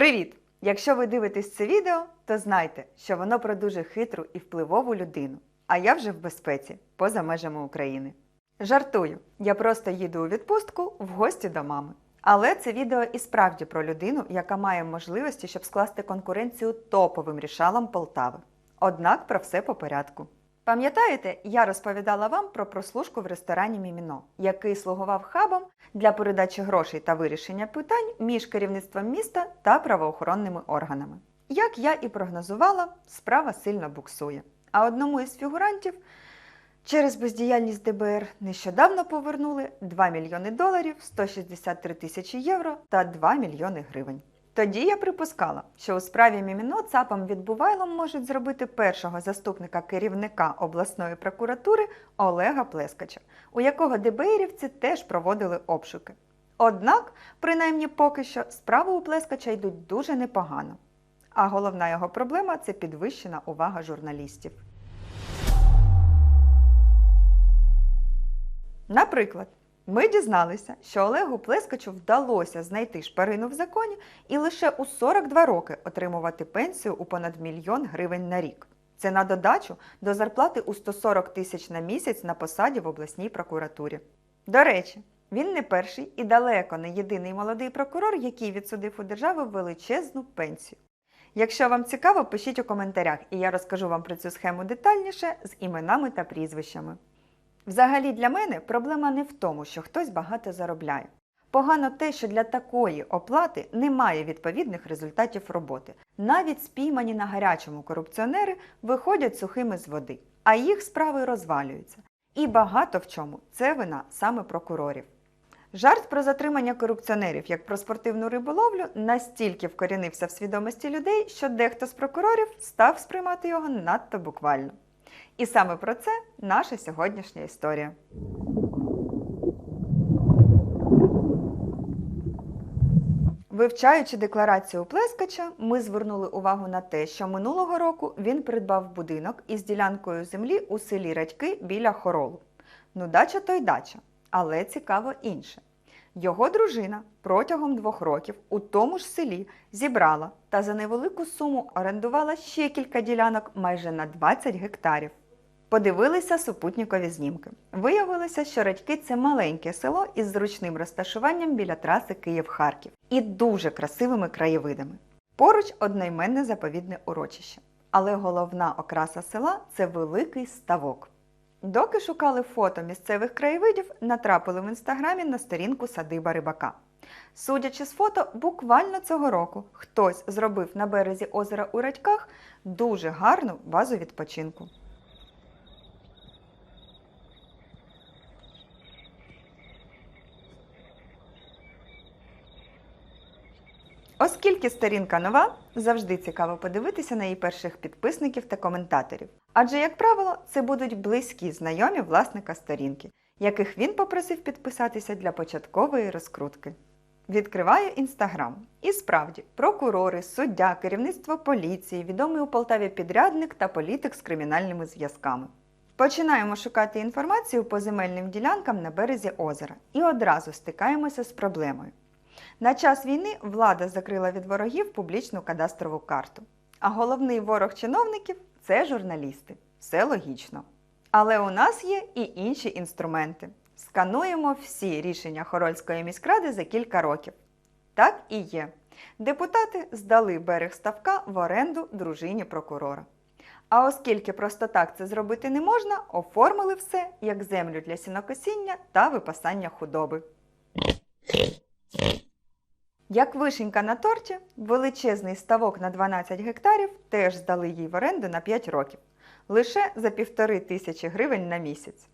Привіт! Якщо ви дивитесь це відео, то знайте, що воно про дуже хитру і впливову людину. А я вже в безпеці, поза межами України. Жартую, я просто їду у відпустку в гості до мами. Але це відео і справді про людину, яка має можливості, щоб скласти конкуренцію топовим рішалам Полтави. Однак про все по порядку. Пам'ятаєте, я розповідала вам про прослушку в ресторані Міміно, який слугував хабом для передачі грошей та вирішення питань між керівництвом міста та правоохоронними органами. Як я і прогнозувала, справа сильно буксує. А одному із фігурантів через бездіяльність ДБР нещодавно повернули 2 мільйони доларів, 163 тисячі євро та 2 мільйони гривень. Тоді я припускала, що у справі Міміно ЦАПом відбувайлом можуть зробити першого заступника керівника обласної прокуратури Олега Плескача, у якого ДБРівці теж проводили обшуки. Однак, принаймні поки що, справи у Плескача йдуть дуже непогано. А головна його проблема це підвищена увага журналістів. Наприклад, ми дізналися, що Олегу Плескачу вдалося знайти шпарину в законі і лише у 42 роки отримувати пенсію у понад мільйон гривень на рік. Це на додачу до зарплати у 140 тисяч на місяць на посаді в обласній прокуратурі. До речі, він не перший і далеко не єдиний молодий прокурор, який відсудив у держави величезну пенсію. Якщо вам цікаво, пишіть у коментарях, і я розкажу вам про цю схему детальніше з іменами та прізвищами. Взагалі для мене проблема не в тому, що хтось багато заробляє. Погано те, що для такої оплати немає відповідних результатів роботи. Навіть спіймані на гарячому корупціонери виходять сухими з води, а їх справи розвалюються. І багато в чому це вина саме прокурорів. Жарт про затримання корупціонерів як про спортивну риболовлю настільки вкорінився в свідомості людей, що дехто з прокурорів став сприймати його надто буквально. І саме про це наша сьогоднішня історія. Вивчаючи декларацію Плескача, ми звернули увагу на те, що минулого року він придбав будинок із ділянкою землі у селі Радьки біля Хоролу. Ну, дача то й дача, але цікаво інше. Його дружина протягом двох років у тому ж селі зібрала та за невелику суму орендувала ще кілька ділянок майже на 20 гектарів. Подивилися супутникові знімки. Виявилося, що Радьки це маленьке село із зручним розташуванням біля траси Київ-Харків і дуже красивими краєвидами. Поруч одноіменне заповідне урочище. Але головна окраса села це великий ставок. Доки шукали фото місцевих краєвидів, натрапили в інстаграмі на сторінку садиба рибака. Судячи з фото, буквально цього року хтось зробив на березі озера у Радьках дуже гарну базу відпочинку. Оскільки сторінка нова, завжди цікаво подивитися на її перших підписників та коментаторів. Адже, як правило, це будуть близькі знайомі власника сторінки, яких він попросив підписатися для початкової розкрутки. Відкриваю інстаграм. І справді, прокурори, суддя, керівництво поліції, відомий у Полтаві підрядник та політик з кримінальними зв'язками. Починаємо шукати інформацію по земельним ділянкам на березі озера і одразу стикаємося з проблемою. На час війни влада закрила від ворогів публічну кадастрову карту. А головний ворог чиновників це журналісти. Все логічно. Але у нас є і інші інструменти. Скануємо всі рішення Хорольської міськради за кілька років. Так і є. Депутати здали берег ставка в оренду дружині прокурора. А оскільки просто так це зробити не можна, оформили все як землю для сінокосіння та випасання худоби. Як вишенька на торті, величезний ставок на 12 гектарів теж здали їй в оренду на 5 років, лише за півтори тисячі гривень на місяць.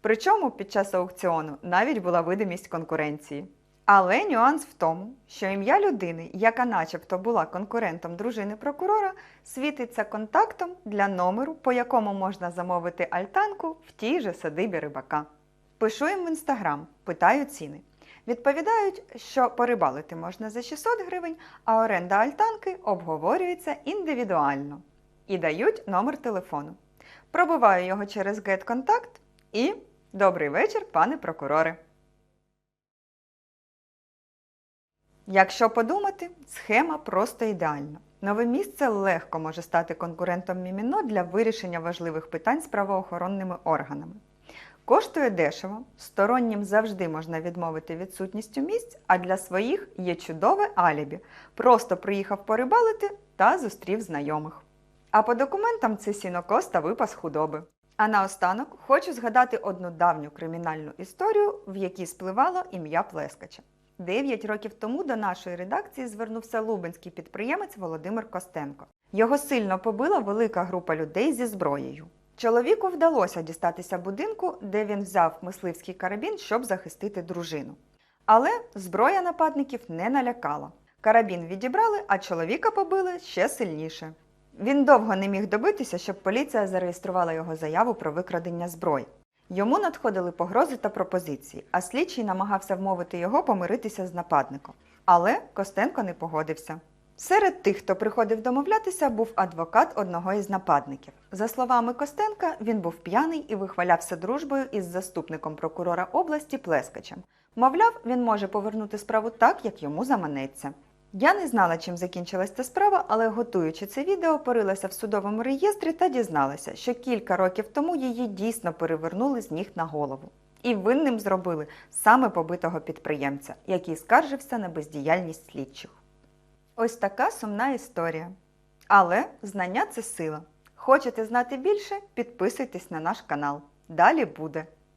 Причому під час аукціону навіть була видимість конкуренції. Але нюанс в тому, що ім'я людини, яка начебто була конкурентом дружини прокурора, світиться контактом для номеру, по якому можна замовити альтанку в тій же садибі рибака. Пишу їм в інстаграм, питаю ціни. Відповідають, що порибалити можна за 600 гривень, а оренда альтанки обговорюється індивідуально. І дають номер телефону. Пробиваю його через GetContact і добрий вечір, пане прокуроре. Якщо подумати, схема просто ідеальна. Нове місце легко може стати конкурентом Міміно для вирішення важливих питань з правоохоронними органами. Коштує дешево, стороннім завжди можна відмовити відсутністю місць, а для своїх є чудове алібі. Просто приїхав порибалити та зустрів знайомих. А по документам це сінокос та випас худоби. А наостанок хочу згадати одну давню кримінальну історію, в якій спливало ім'я Плескача. Дев'ять років тому до нашої редакції звернувся лубенський підприємець Володимир Костенко. Його сильно побила велика група людей зі зброєю. Чоловіку вдалося дістатися будинку, де він взяв мисливський карабін, щоб захистити дружину. Але зброя нападників не налякала. Карабін відібрали, а чоловіка побили ще сильніше. Він довго не міг добитися, щоб поліція зареєструвала його заяву про викрадення зброї. Йому надходили погрози та пропозиції, а слідчий намагався вмовити його помиритися з нападником. Але Костенко не погодився. Серед тих, хто приходив домовлятися, був адвокат одного із нападників. За словами Костенка, він був п'яний і вихвалявся дружбою із заступником прокурора області Плескачем. Мовляв, він може повернути справу так, як йому заманеться. Я не знала, чим закінчилась ця справа, але готуючи це відео, порилася в судовому реєстрі та дізналася, що кілька років тому її дійсно перевернули з ніг на голову. І винним зробили саме побитого підприємця, який скаржився на бездіяльність слідчих. Ось така сумна історія. Але знання це сила. Хочете знати більше? Підписуйтесь на наш канал. Далі буде.